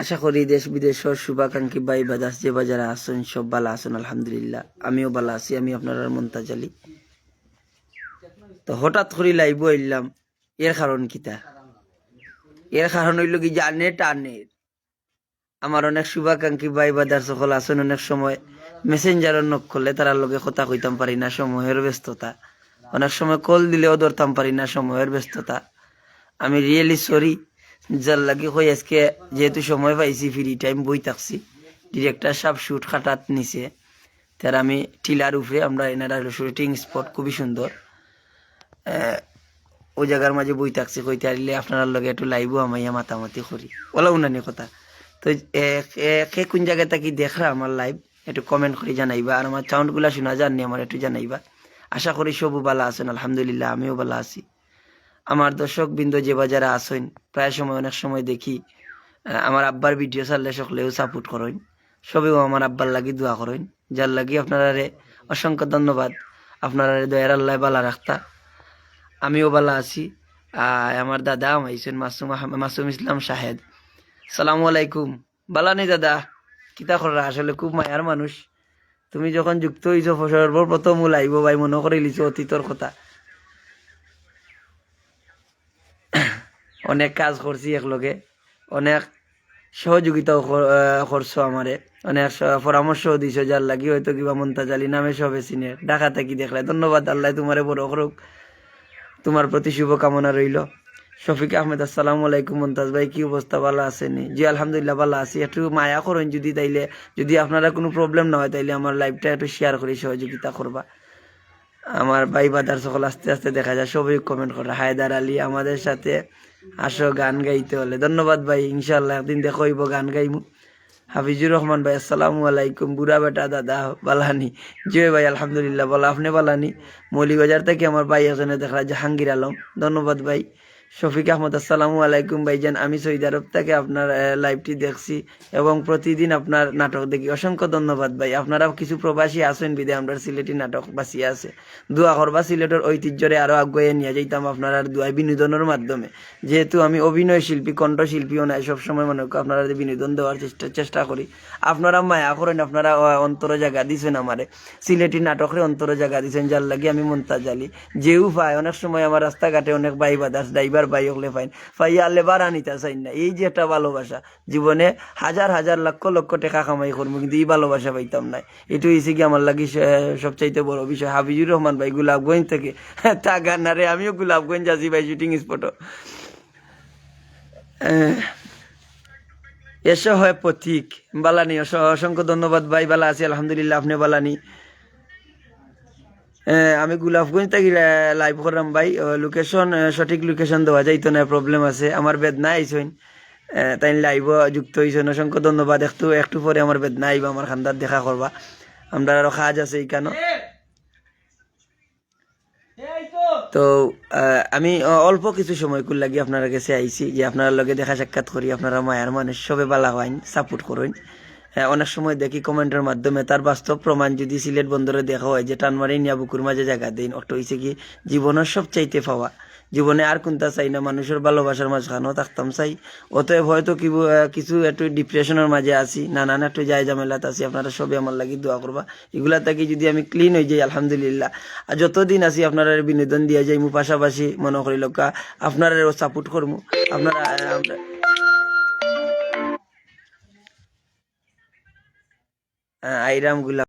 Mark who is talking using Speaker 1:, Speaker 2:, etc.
Speaker 1: আশা করি দেশ বিদেশের শুভাকাঙ্ক্ষী ভাই বাদাস যে বাজারে আসুন সব ভালো আসুন আলহামদুলিল্লাহ। আমিও ভালো আছি, আমি আপনার মন্তাজ আলী। তো হঠাৎ করে লাইব আইলাম এর কারণ কিতা এর কারণ হইল কি জানে টানের আমার অনেক শুভাকাঙ্ক্ষী ভাই বাদার সকল আছেন, অনেক সময় মেসেঞ্জার নক করলে তারা লগে কথা কইতাম পারি না সময়ের ব্যস্ততা। অনেক সময় কল দিলেও ধরতাম পারি না সময়ের ব্যস্ততা। আমি রিয়েলি সরি যার লাগি কই আজকে যেহেতু সময় পাইছি ফ্রি টাইম বই থাকছি ডিরেক্টর সাহেব শুট খাটাত নিছে। তার আমি টিলার উপরে, আমরা এনারা শুটিং স্পট খুবই সুন্দর। ও জায়গার মাঝে বই থাকছি, কইতে আরিলে আপনার লগে একটু লাইবও আমাইয়া মাতামাতি করি। ওলা উনানি কথা। তো কে কোন জায়গায় থাকি দেখরা আমার লাইভ একটু কমেন্ট করে জানাইবা। আর আমার সাউন্ডগুলা শোনা জাননি আমার একটু জানাইবা। আশা করি সবু ভালো আছেন, আলহামদুলিল্লাহ, আমিও ভালো আছি। আমার দর্শক বিন্দু যে বাজারে আসেন প্রায় সময় অনেক সময় দেখি আমার আব্বার ভিডিও চাললে সকলেও সাপোর্ট করেন। সবেও আমার আব্বার লাগি দোয়া করেন, যার লাগি আপনারা অসংখ্য ধন্যবাদ। আপনারা দয়ার আল্লাহ বালা রাখতা। আমিও বালা আছি। আমার দাদা আমাইছেন মাসুম মাসুম ইসলাম শাহেদ সালামু আলাইকুম। বালানি দাদা, কিতা করা? আসলে খুব মায়ার মানুষ। তুমি যখন যুক্ত হইছো, সর্বপ্রথম ওলাইব ভাই, মনে করে লিছো অতীতর কথা। অনেক কাজ করছি একলগে। অনেক সহযোগিতাও করছ আমারে। অনেক পরামর্শও দিছো যার লাগি হয়তো কিবা মন্তাজ আলী নামে সবে চিনে ঢাকা থাকি দেখলে? ধন্যবাদ আল্লাহ তোমারে বড় করুক। তোমার প্রতি শুভকামনা রইল। শফিক আহমেদ, আসসালামু আলাইকুম মন্তাজ ভাই, কি অবস্থা? ভালো আছেনি? জি, আলহামদুলিল্লাহ, ভালো আছি। একটু মায়া করেন যদি তাইলে। যদি আপনারা কোনো প্রবলেম না হয় তাইলে আমার লাইভটা একটু শেয়ার করে, সহযোগিতা করবা। আমার ভাই বাদার সকল আস্তে আস্তে দেখা যায়, সবই কমেন্ট করে। হায়দার আলী আমাদের সাথে আসো গান গাইতে হলে। ধন্যবাদ ভাই ইনশাল্লাহ একদিন দেখো হইব গান গাইমু। হাফিজুর রহমান ভাই, আসসালামু আলাইকুম। বুড়া বেটা দাদা, বালানি। জয় ভাই, আলহামদুলিল্লাহ, বলা, আপনি বালানি? মৌলিবাজার থেকে আমার ভাই এখানে দেখা জাহাঙ্গীর আলম। ধন্যবাদ ভাই। শফিক আহমদ, আসসালামু আলাইকুম ভাইজান। আমি সৌদি আরব থেকে আপনার লাইভটি দেখছি এবং প্রতিদিন আপনার নাটক দেখি। অসংখ্য ধন্যবাদ ভাই। আপনারা কিছু প্রবাসী আছেন বিদে, আমরা সিলেটি নাটক বাঁচিয়ে আছে। দোয়া করবা সিলেটের ঐতিহ্যরে আরও আগুয়ে নিয়ে যাইতাম আপনারা দোয়া বিনোদনের মাধ্যমে। যেহেতু আমি অভিনয় শিল্পী কণ্ঠশিল্পীও নাই, সবসময় মনে করি আপনারা বিনোদন দেওয়ার চেষ্টা চেষ্টা করি। আপনারা মায়া করেন, আপনারা অন্তর জায়গা দিছেন আমারে। সিলেটি নাটকের অন্তর জায়গা দিছেন, যার লাগে আমি মন্তাজ আলী। যেও পায় অনেক সময় আমার রাস্তাঘাটে অনেক বাই বাদাস ড্রাইভার বাই হলে পাইন। পাইয়া লেবার আনিতা চাই না। এই যে একটা ভালোবাসা। জীবনে হাজার হাজার, লক্ষ লক্ষ টাকা কামাই করব, কিন্তু এই ভালোবাসা পাইতাম না। এটু হয়েছে কি আমার লাগি সবচাইতে বড় বিষয়। হাবিজুর রহমান ভাই গোলাপগঞ্জ থেকে। তা গান্নারে আমিও গোলাপগঞ্জ আছি ভাই শুটিং স্পটও এসো হয় পথিক বালানি, অস- অসংখ্য ধন্যবাদ ভাই বালা আছি, আলহামদুলিল্লাহ আপনি বালানি আমি গোলাপগঞ্জ থেকে লাইভ করলাম ভাই। লোকেশন সঠিক লোকেশন দেওয়া যাইতো না প্রবলেম আছে। আমার বেদনা আইসইন তাই লাইভ যুক্ত হয়েছেন অসংখ্য ধন্যবাদ। একটু একটু পরে আমার বেদনা আইবা আমার খান্দার দেখা করবা। আমরা আরও কাজ আছে এইখানে। তো আহ, আমি অল্প কিছু সময় কুল লাগি আপনার কাছে আইছি যে আপনার লগে দেখা সাক্ষাৎ করি। আপনারা মায়ার মানুষ সবে বালা হইন সাপোর্ট করুন। হ্যাঁ, অনেক সময় দেখি কমেন্টের মাধ্যমে, তার বাস্তব প্রমাণ যদি সিলেট বন্দরে দেখা হয় যে টানমারি নিয়া বুকুর মাঝে জায়গা দিন অটো হয়েছে কি, জীবনের সবচাইতে পাওয়া। জীবনে আর কোনটা চাই না, মানুষের ভালোবাসার মাঝখানেও থাকতাম চাই। অতএব হয়তো কিছু একটু ডিপ্রেশনের মাঝে আছি, নানান একটু যাই ঝামেলাত আছি, আপনারা সবে আমার লাগি দোয়া করবা। এগুলা থেকে যদি আমি ক্লিন হয়ে যাই, আলহামদুলিল্লাহ। আর যতদিন আছি, আপনারা বিনোদন দিয়া যাই মু পাশাপাশি মনে করি লোক আপনারা সাপোর্ট করব আপনারা আইরামগুলা